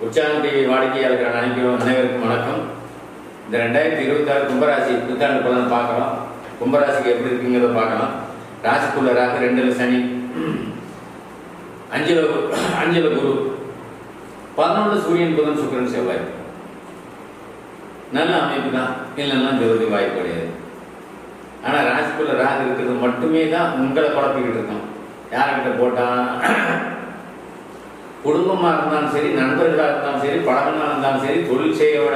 உற்சாகம் டிவி வாடிக்கையாளர்கள் அனைவரும் அனைவருக்கும் வணக்கம். இந்த ரெண்டாயிரத்தி இருபத்தாறு கும்பராசி புத்தாண்டு பலன் பார்க்கலாம். கும்பராசிக்கு எப்படி இருக்குங்கிறத பார்க்கலாம். ராசிக்குள்ள ராகு ரெண்டுல சனி. அஞ்சல கு- குரு. பதினொன்று சூரியன் புதன் சுக்கரன் செவ்வாய். நல்ல அமைப்பு தான். இல்லைன்னா ஜோதி வாய்ப்பு கிடையாது. ஆனால் ராசிக்குள்ள ராகு இருக்கிறது மட்டுமே தான் உங்களை குழப்பிக்கிட்டு இருக்கோம் யார்கிட்ட போட்டால் குடும்பமாக இருந்தாலும் சரி நண்பர்களாக இருந்தாலும் சரி பழகமாக இருந்தாலும் சரி தொழில் செய்யோட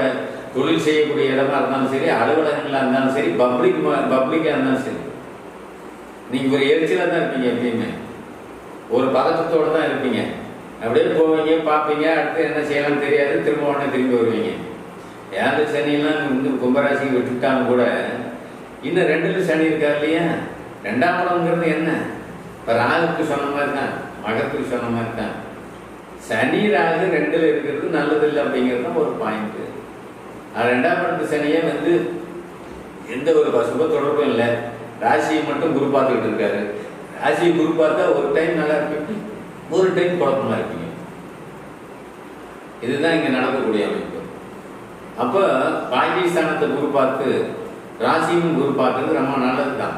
தொழில் செய்யக்கூடிய இடமா இருந்தாலும் சரி அலுவலகங்களாக இருந்தாலும் சரி பப்ளிக் பப்ளிக்காக இருந்தாலும் சரி. நீங்கள் ஒரு எரிச்சலாக தான் இருப்பீங்க எப்பயுமே. ஒரு பதட்டத்தோடு தான் இருப்பீங்க. அப்படியே போவீங்க பார்ப்பீங்க அடுத்து என்ன செய்யலாம்னு தெரியாது திரும்ப உடனே திரும்பி வருவீங்க. ஏழு சனியெல்லாம் வந்து கும்பராசிக்கு விட்டுட்டாலும் கூட இன்னும் ரெண்டுல சனி இருக்கார் இல்லையா? ரெண்டாம் படம்ங்கிறது என்ன? இப்போ ராகுக்கு சொன்ன மாதிரி தான் மகத்துக்கு சொன்ன மாதிரி தான். சனி ராகு ரெண்டுல இருக்கிறது நல்லது இல்லை அப்படிங்கிறது தான் ஒரு பாயிண்ட் அது ரெண்டாம் இடத்து சனியே வந்து எந்த ஒரு பசுப தொடர்பும் இல்லை. ராசியை மட்டும் குரு பார்த்துக்கிட்டு இருக்காரு. ராசியை குரு பார்த்தா ஒரு டைம் நல்லா இருப்பீங்க. ஒரு டைம் குழப்பமா இருப்பீங்க. இதுதான் இங்கே நடக்கக்கூடிய அமைப்பு. அப்போ பாகிஸ்தானத்தை குரு பார்த்து ராசியும் குரு பார்த்தது ரொம்ப நல்லது தான்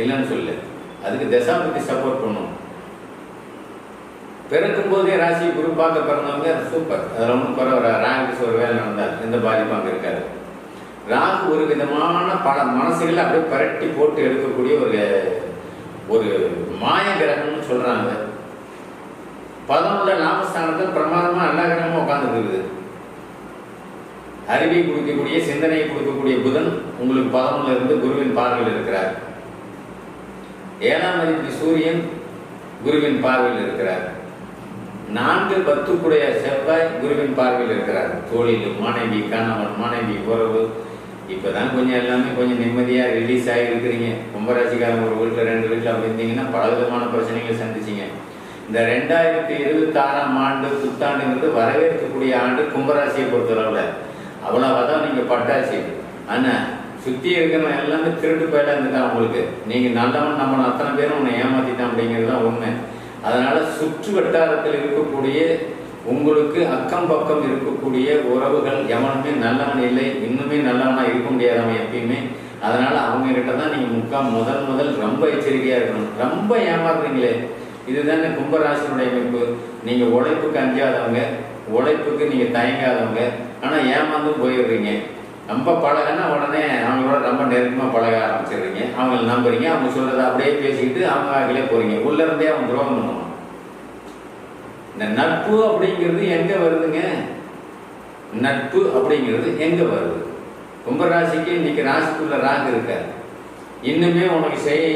இல்லைன்னு சொல்லு அதுக்கு தசாபதி சப்போர்ட் பண்ணணும் பிறக்கும் போதே ராசி குரு பார்க்க பிறந்தவங்க அது சூப்பர் அது ரொம்ப பரவாயில்ல ராகுக்கு ஒரு வேலை நடந்தால் எந்த பாதிப்பும் அங்கே இருக்காது. ராகு ஒரு விதமான பல மனசுகளை அப்படியே பரட்டி போட்டு எடுக்கக்கூடிய ஒரு ஒரு மாய கிரகம்னு சொல்கிறாங்க பதினொன்று லாபஸ்தானத்தில் பிரமாதமாக நல்ல கிரகமா உட்காந்துருக்குது அறிவை கொடுக்கக்கூடிய சிந்தனையை கொடுக்கக்கூடிய புதன் உங்களுக்கு பதினொன்றுல இருந்து குருவின் பார்வையில் இருக்கிறார். ஏழாம் மதிப்பு சூரியன் குருவின் பார்வையில் இருக்கிறார். நான்கு பத்துக்குடைய செவ்வாய் குருவின் பார்வையில் இருக்கிறார். தொழில் மனைவி கணவன் மனைவி உறவு. இப்பதான் கொஞ்சம் எல்லாமே கொஞ்சம் நிம்மதியா ரிலீஸ் ஆகி இருக்கிறீங்க. கும்பராசிக்காரங்க ஒரு வீட்டில் ரெண்டு வீட்டில் அப்படி இருந்தீங்கன்னா பல விதமான பிரச்சனைகளை சந்திச்சீங்க. இந்த ரெண்டாயிரத்தி இருபத்தி ஆறாம் ஆண்டு புத்தாண்டுங்கிறது வரவேற்கக்கூடிய ஆண்டு கும்பராசியை பொறுத்தளவில். அவ்வளவுதான் நீங்க பட்டாச்சு. ஆனா சுத்தி இருக்கிறவன் எல்லாமே திருட்டு போயில இருந்துட்டான் உங்களுக்கு. நீங்க நல்லவன் நம்ம அத்தனை பேரும் உன்னை ஏமாத்திட்டான் அப்படிங்கிறது தான் உண்மை. அதனால் சுற்று வட்டாரத்தில் இருக்கக்கூடிய உங்களுக்கு அக்கம் பக்கம் இருக்கக்கூடிய உறவுகள் எவனுமே நல்லவன் இல்லை இன்னுமே நல்லவனாக இருக்க முடியாதவன் எப்பயுமே. அதனால் அவங்கக்கிட்ட தான் நீங்கள் முக்கால் முதல் முதல் ரொம்ப எச்சரிக்கையாக இருக்கணும். ரொம்ப ஏமாறுறீங்களே. இதுதானே கும்பராசினுடைய அமைப்பு. நீங்கள் உழைப்புக்கு அஞ்சாதவங்க உழைப்புக்கு நீங்கள் தயங்காதவங்க. ஆனால் ஏமாந்து போயிடுறீங்க. ரொம்ப பழகினா உடனே அவங்களோட ரொம்ப நெருக்கமாக பழக ஆரம்பிச்சிடுறீங்க. அவங்கள நம்புறீங்க. அவங்க சொல்கிறத அப்படியே பேசிக்கிட்டு அவங்க ஆகலே போகிறீங்க உள்ளேருந்தே இருந்தே அவன் துரோகம் பண்ணுவாங்க. இந்த நட்பு அப்படிங்கிறது எங்கே வருதுங்க? நட்பு அப்படிங்கிறது எங்கே வருது? கும்பராசிக்கு இன்னைக்கு ராசிக்குள்ள ராகு இருக்காரு. இன்னுமே உனக்கு செய்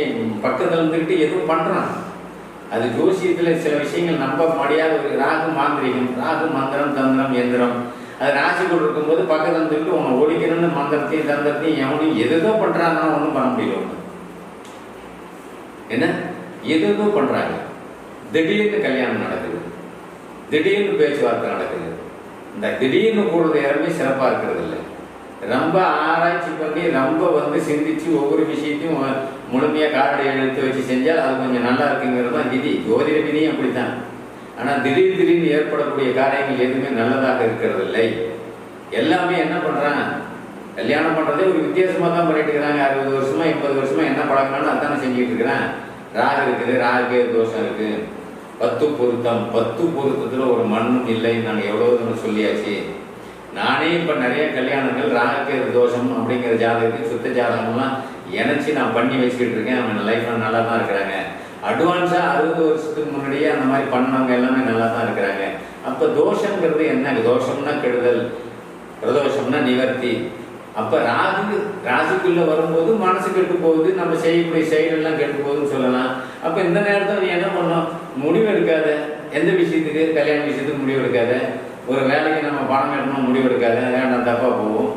பக்கத்தில் இருந்துக்கிட்டு எதுவும் பண்ணுறான் அது ஜோசியத்தில் சில விஷயங்கள் நம்ப முடியாத ஒரு ராகு மாந்திரிகம் ராகு மந்திரம் தந்திரம் எந்திரம். அது ராசிக்குள் இருக்கும்போது பக்கத்தில் இருந்துக்கிட்டு உன்னை ஒழிக்கணும்னு மந்திரத்தையும் தந்திரத்தையும் எவனையும் எதுதோ பண்ணுறாங்கன்னா ஒன்றும் பண்ண முடியல என்ன? எதுதோ பண்ணுறாங்க திடீர்னு கல்யாணம் நடக்குது. திடீர்னு பேச்சுவார்த்தை நடக்குது. இந்த திடீர்னு கூடுறது யாருமே சிறப்பாக இருக்கிறது இல்லை. ரொம்ப ஆராய்ச்சி பண்ணி ரொம்ப வந்து சிந்திச்சு ஒவ்வொரு விஷயத்தையும் முழுமையாக காரடி எடுத்து வச்சு செஞ்சால் அது கொஞ்சம் நல்லா இருக்குங்கிறது தான் விதி. ஜோதிட விதியும் அப்படித்தான். ஆனால் திடீர் திடீர்னு ஏற்படக்கூடிய காரியங்கள் எதுவுமே நல்லதாக இருக்கிறது இல்லை எல்லாமே என்ன பண்ணுறாங்க கல்யாணம் பண்ணுறதே ஒரு வித்தியாசமாக தான் பண்ணிட்டு இருக்கிறாங்க. அறுபது வருஷமா எண்பது வருஷமா என்ன பழக்கம்னு அதானே செஞ்சுட்டு இருக்கிறேன் ராகு இருக்குது ராகு தோஷம் இருக்குது பத்து பொருத்தம் பத்து பொருத்தத்தில் ஒரு மண்ணும் இல்லைன்னு நாங்கள் எவ்வளோ தூரம் சொல்லியாச்சு? நானே இப்போ நிறைய கல்யாணங்கள் ராகக்கேது தோஷம் அப்படிங்கிற ஜாதகத்துக்கு சுத்த ஜாதகம்லாம் இணைச்சி நான் பண்ணி வச்சுக்கிட்டு இருக்கேன். அவங்க லைஃப்பில் நல்லா தான் இருக்கிறாங்க. அட்வான்ஸாக அறுபது வருஷத்துக்கு முன்னாடியே அந்த மாதிரி பண்ணவங்க எல்லாமே நல்லா தான் இருக்கிறாங்க. அப்போ தோஷங்கிறது என்ன? தோஷம்னா கெடுதல் பிரதோஷம்னா நிவர்த்தி. அப்போ ராகு ராசிக்குள்ளே வரும்போது மனசு கெட்டு போகுது. நம்ம செய்யக்கூடிய செயலெல்லாம் கெட்டு போகுதுன்னு சொல்லலாம். அப்போ இந்த நேரத்தில் நீ என்ன பண்ணோம் முடிவு எடுக்காத. எந்த விஷயத்துக்கு? கல்யாண விஷயத்துக்கு முடிவு எடுக்காத. ஒரு வேலைக்கு நம்ம பணம் கட்டணும் முடிவு எடுக்காத. வேண்டாம் தப்பாக போகும்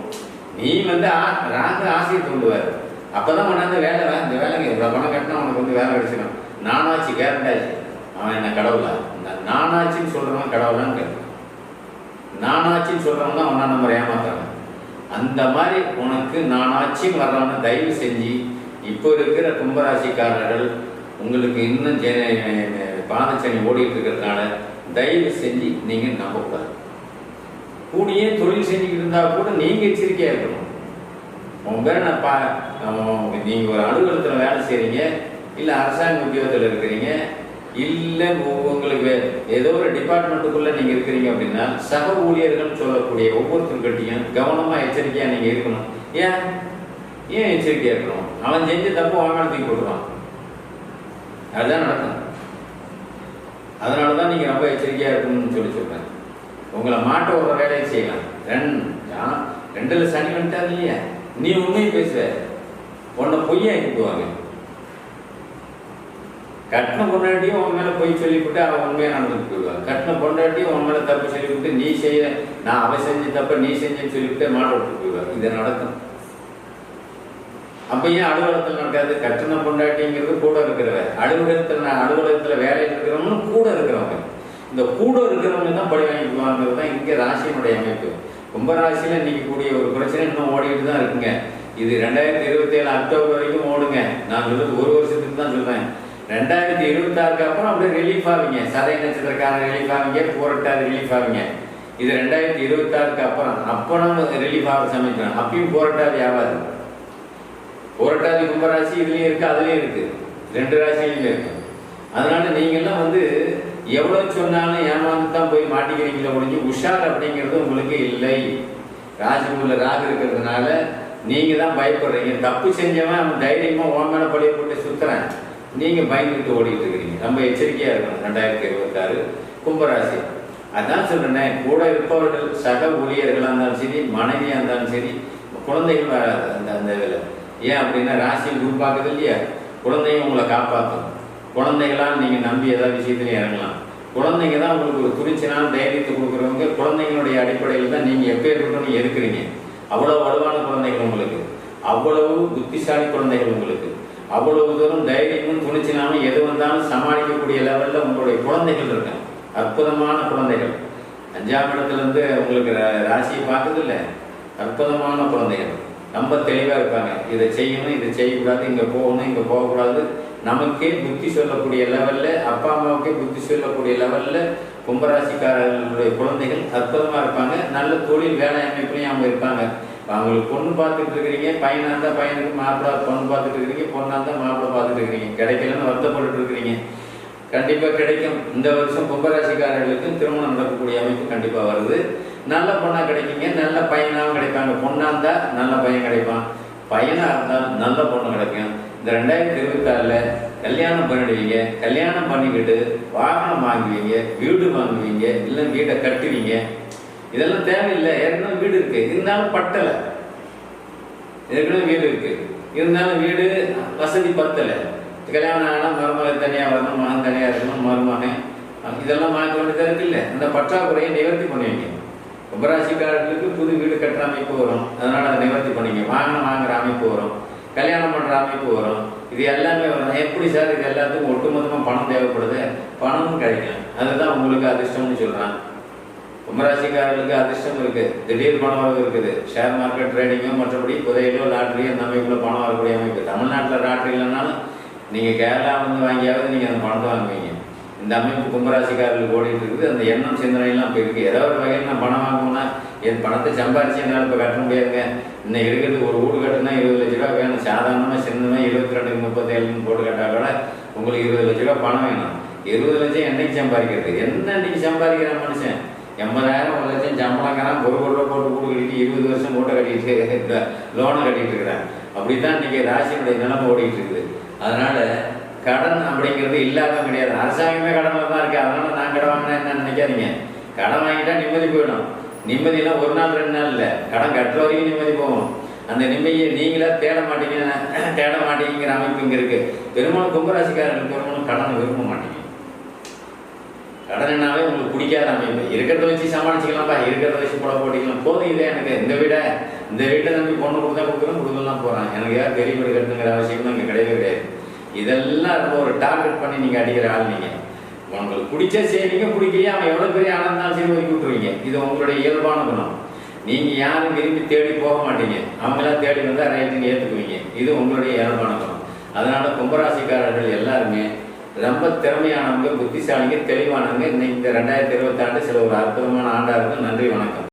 நீ வந்து ஆ- ராகு ஆசையை தூண்டுவார். அப்பதான் கொண்டாந்து வேலை இந்த வேலைக்கு இவ்வளோ பணம் கட்டினா உனக்கு வந்து வேலை கிடைச்சிடும் நானாச்சு கேரண்டாச்சு அவன் என்ன கடவுளா? இந்த நானாச்சின்னு சொல்றவன் கடவுளான்னு நானாச்சின்னு சொல்றவன் தான் அவனா நம்ம ஏமாத்துறாங்க அந்த மாதிரி உனக்கு நானாச்சின்னு வர்றவன தயவு செஞ்சு இப்போ இருக்கிற கும்பராசிக்காரர்கள் உங்களுக்கு இன்னும் ஜெ- பாதச்சனி ஓடிட்டு இருக்கிறதுனால தயவு செஞ்சு நீங்க நம்பக்கூடாது. கூடியே தொழில் செஞ்சுக்கிட்டு இருந்தா கூட நீங்க எச்சரிக்கையா இருக்கணும். உங்க பேரை நான் பா உம், நீங்க ஒரு அலுவலகத்தில் வேலை செய்றீங்க இல்ல அரசாங்க உத்தியோகத்தில் இருக்கிறீங்க. இல்ல உங்களுக்கு ஏதோ ஒரு டிபார்ட்மெண்ட்டுக்குள்ள நீங்க இருக்கிறீங்க அப்படின்னா சக ஊழியர்கள் சொல்லக்கூடிய ஒவ்வொருத்தருக்கிட்டையும் கவனமா எச்சரிக்கையா நீங்க இருக்கணும். ஏன்? ஏன் எச்சரிக்கையா இருக்கணும்? அவன் செஞ்ச தப்பு வாகனத்துக்கு போடுவான் தூக்கி அதுதான் நடக்கும். அதனால தான் நீங்க ரொம்ப எச்சரிக்கையா இருக்கணும்னு சொல்லி சொல்றேன். உங்களை மாட்ட ஒரு வேலையை செய்யலாம். ரெண்டு ஆ, ரெண்டுல சனி வந்துட்டா இல்லையா? நீ உண்மையை பேசுவ. உன்னை பொய்யா இருக்குவாங்க கட்டின பொண்டாட்டியும் உன் மேல பொய் சொல்லிவிட்டு அவன் உண்மையாக நடந்துட்டு போயிடுவான். கட்டின பொண்டாட்டியும் உன் மேல தப்பு சொல்லிவிட்டு நீ செய்ய நான் அவ செஞ்ச தப்ப நீ செஞ்சேன்னு சொல்லிவிட்டு மாட விட்டு போயிடுவான். இது நடக்கும். அப்ப ஏன் அலுவலகத்தில் நடக்காது? கட்டின பொண்டாட்டிங்கிறது கூட இருக்கிறவ அலுவலகத்தில் நான் அலுவலகத்தில் வேலையில் இருக்கிறவங்களும் கூட இருக்கிறவங்க. இந்த கூட இருக்கிறவங்க தான் படி வாங்கிக்குவாங்கிறது தான் இங்கே ராசியினுடைய அமைப்பு. கும்பராசியில் இன்னைக்கு கூடிய ஒரு பிரச்சனை இன்னும் ஓடிட்டு தான் இருக்குங்க. இது ரெண்டாயிரத்தி இருபத்தி ஏழு அக்டோபர் வரைக்கும் ஓடுங்க. நான் சொல்றது ஒரு வருஷத்துக்கு தான் சொல்றேன். ரெண்டாயிரத்தி இருபத்தாறுக்கு அப்புறம் அப்படியே ரிலீஃப் ஆவீங்க. சதை நட்சத்திரக்காரன் ரிலீஃப் ஆவீங்க போராட்டாது ரிலீஃப் ஆவீங்க. இது ரெண்டாயிரத்தி இருபத்தாறுக்கு அப்புறம். அப்போ நம்ம ரிலீஃப் ஆக சமைக்கணும் அப்பயும் போராட்டாதி ஆகாது போராட்டாதி கும்பராசி இதுலேயும் இருக்கு அதுலேயும் இருக்கு. ரெண்டு ராசியிலும் இருக்கு. அதனால நீங்கள்லாம் வந்து எவ்வளோ சொன்னாலும் ஏமாந்து தான் போய் மாட்டிக்கிறீங்களே முடிஞ்சு உஷார் அப்படிங்கிறது உங்களுக்கு இல்லை. ராசிக்குள்ள ராகு இருக்கிறதுனால நீங்கள் தான் பயப்படுறீங்க. தப்பு செஞ்சவன் அவன் தைரியமாக உன் பழைய போட்டு சுற்றுறேன் நீங்க பயந்துட்டு ஓடிட்டு இருக்கிறீங்க ரொம்ப எச்சரிக்கையா இருக்கணும். ரெண்டாயிரத்தி இருபத்தாறு கும்பராசி. அதான் சொல்றேன் கூட இருப்பவர்கள் சக ஊழியர்களா இருந்தாலும் சரி மனைவியா இருந்தாலும் சரி குழந்தைகள் வராது. அந்த அந்த இதில். ஏன் அப்படின்னா ராசியை குரு இல்லையா? குழந்தைங்க உங்களை காப்பாற்றும் குழந்தைகளாம் நீங்கள் நம்பி ஏதாவது விஷயத்துலையும் இறங்கலாம். குழந்தைங்க தான் உங்களுக்கு ஒரு துணிச்சலான தைரியத்தை கொடுக்குறவங்க. குழந்தைங்களுடைய அடிப்படையில் தான் நீங்கள் எப்பேற்பட்டவங்க இருக்கிறீங்க. அவ்வளோ வலுவான குழந்தைகள் உங்களுக்கு. அவ்வளவு புத்திசாலி குழந்தைகள் உங்களுக்கு. அவ்வளவு தூரம் தைரியமும் துணிச்சலாமல் எது வந்தாலும் சமாளிக்கக்கூடிய லெவலில் உங்களுடைய குழந்தைகள் இருக்காங்க. அற்புதமான குழந்தைகள். அஞ்சாம் இடத்துலேருந்து உங்களுக்கு ரா- ராசியை பார்க்குது இல்லை. அற்புதமான குழந்தைகள். ரொம்ப தெளிவாக இருப்பாங்க. இதை செய்யணும் இதை செய்யக்கூடாது இங்கே போகணும் இங்கே போகக்கூடாது. நமக்கே புத்தி சொல்லக்கூடிய லெவலில் அப்பா அம்மாவுக்கே புத்தி சொல்லக்கூடிய லெவலில் கும்பராசிக்காரர்களுடைய குழந்தைகள் அற்புதமாக இருப்பாங்க. நல்ல தொழில் வேலை அமைப்புலையும் அவங்க இருப்பாங்க. அவங்களுக்கு பொண்ணு பார்த்துட்டு இருக்கிறீங்க பையனாக இருந்தால் பையனுக்கு மாப்பிள்ளை பொண்ணு பார்த்துட்டு இருக்கிறீங்க பொண்ணாக இருந்தால் மாப்பிள்ளை பார்த்துட்டு இருக்கிறீங்க. கிடைக்கலன்னு வருத்தப்பட்டு இருக்கிறீங்க. கண்டிப்பாக கிடைக்கும். இந்த வருஷம் கும்பராசிக்காரர்களுக்கும் திருமணம் நடக்கக்கூடிய அமைப்பு கண்டிப்பாக வருது. நல்ல பொண்ணாக கிடைக்குங்க நல்ல பையனாகவும் கிடைப்பாங்க. பொண்ணாக இருந்தால் நல்ல பையன் கிடைப்பான். பையனாக இருந்தால் நல்ல பொண்ணு கிடைக்கும். இந்த ரெண்டாயிரத்தி இருபத்தாறில் கல்யாணம் பண்ணிடுவீங்க. கல்யாணம் பண்ணிக்கிட்டு வாகனம் வாங்குவீங்க வீடு வாங்குவீங்க இல்லை வீட்டை கட்டுவீங்க. இதெல்லாம் தேவையில்லை. ஏற்கனவே வீடு இருக்கு. இருந்தாலும் பட்டலை. ஏற்கனவே வீடு இருக்கு. இருந்தாலும் வீடு வசதி பத்தலை. கல்யாணம் ஆனால் மருமகன் தனியாக வரணும் மகன் தனியாக இருக்கணும் மருமகன். இதெல்லாம் மாற்ற வேண்டியதாக இருக்குல்ல அந்த பற்றாக்குறையை நிவர்த்தி பண்ணுவீங்க கும்பராசிக்காரர்களுக்கு புது வீடு கட்டுற அமைப்பு வரும். அதனால அதை நிவர்த்தி பண்ணுவீங்க வாகனம் வாங்குற அமைப்பு வரும். கல்யாணம் பண்ற அமைப்பு வரும். இது எல்லாமே வரும். எப்படி சார் இது எல்லாத்துக்கும் ஒட்டுமொத்தமாக பணம் தேவைப்படுது? பணமும் கிடைக்கும் அதுதான் உங்களுக்கு அதிர்ஷ்டம்னு சொல்றான் கும்பராசிக்காரர்களுக்கு அதிர்ஷ்டம் இருக்கு. திடீர் பணம் வரவு இருக்குது. ஷேர் மார்க்கெட் ட்ரேடிங்கோ மற்றபடி புதையிலோ லாட்ரியோ அந்த அமைப்புல பணம் வரக்கூடிய அமைப்பு. தமிழ்நாட்டில் லாட்ரி இல்லைனாலும் நீங்க கேரளா வந்து வாங்கியாவது நீங்க அந்த பணத்தை வாங்குவீங்க. இந்த அமைப்பு கும்பராசிக்காரர்களுக்கு ஓடிட்டு இருக்குது. அந்த எண்ணம் சிந்தனையெல்லாம் இப்போ இருக்கு. ஏதோ ஒரு வகையில் நான் பணம் வாங்கணும்னா என் பணத்தை சம்பாரிச்சு என்னால் இப்போ கட்ட முடியாதுங்க. இன்னைக்கு இருக்கிறது ஒரு வீடு கட்டினா இருபது லட்ச ரூபா வேணும். சாதாரணமாக சின்னமாக இருபத்தி ரெண்டு முப்பத்தேழுன்னு போட்டு கேட்டால் கூட உங்களுக்கு இருபது லட்ச ரூபா பணம் வேணும். இருபது லட்சம் என்னைக்கு சம்பாதிக்கிறது? என்ன இன்னைக்கு சம்பாதிக்கிறான் மனுஷன்? எண்பதாயிரம் ஒரு லட்சம் சம்பளங்கிறான். ஒரு கோடி ரூபா போட்டு கூடு கட்டிட்டு இருபது வருஷம் மூட்டை கட்டிட்டு லோனை கட்டிட்டு இருக்கிறான். அப்படித்தான் இன்றைக்கி ராசியினுடைய நிலைமை ஓடிட்டு இருக்குது அதனால கடன் அப்படிங்கிறது இல்லாத கிடையாது. அரசாங்கமே கடனில் தான் இருக்குது அதனால நான் கடன் வாங்கினேன் என்ன நினைக்காதீங்க. கடன் வாங்கிட்டா நிம்மதி போயிடும். நிம்மதியெல்லாம் ஒரு நாள் ரெண்டு நாள் இல்லை. கடன் கட்டுற வரைக்கும் நிம்மதி போகும். அந்த நிம்மதியை நீங்களே தேட மாட்டீங்க தேட மாட்டீங்கிற அமைப்பு இங்கே இருக்குது பெரும்பாலும் கும்பராசிக்காரர்கள் பெரும்பாலும் கடனை விரும்ப மாட்டீங்க. கடனாவே உங்களுக்கு பிடிக்காத. அமைப்பு இருக்கிறத வச்சு சமாளிச்சிக்கலாம்ப்பா இருக்கிறத வச்சு போட போட்டிக்கலாம். போதும் இதே எனக்கு. இந்த வீடை இந்த வீட்டை நம்பி பொண்ணு கொடுத்தா கொடுக்குறோம் கொடுக்கலாம் போகிறான் எனக்கு யார் பெரிய வீடு கட்டணுங்கிற அவசியம் இங்கே கிடையவே கிடையாது. இதெல்லாம் ரொம்ப ஒரு டார்கெட் பண்ணி நீங்கள் அடிக்கிற ஆள் நீங்கள் உங்களுக்கு பிடிச்ச செய்வீங்க பிடிக்கலையே அவன் எவ்வளோ பெரிய ஆனந்தாலும் சரி ஒதுக்கி விட்டுருவீங்க. இது உங்களுடைய இயல்பான குணம். நீங்கள் யாரும் விரும்பி தேடி போக மாட்டீங்க. அவங்களாம் தேடி வந்தால் ரைட்டுன்னு ஏற்றுக்குவீங்க இது உங்களுடைய இயல்பான குணம். அதனால் கும்பராசிக்காரர்கள் எல்லாருமே ரொம்ப திறமையானவங்க புத்திசாலிங்க தெளிவானவங்க. இன்னைக்கு இந்த ரெண்டாயிரத்தி இருபத்தாண்டு சில ஒரு அற்புதமான ஆண்டாக இருக்கும். நன்றி வணக்கம்.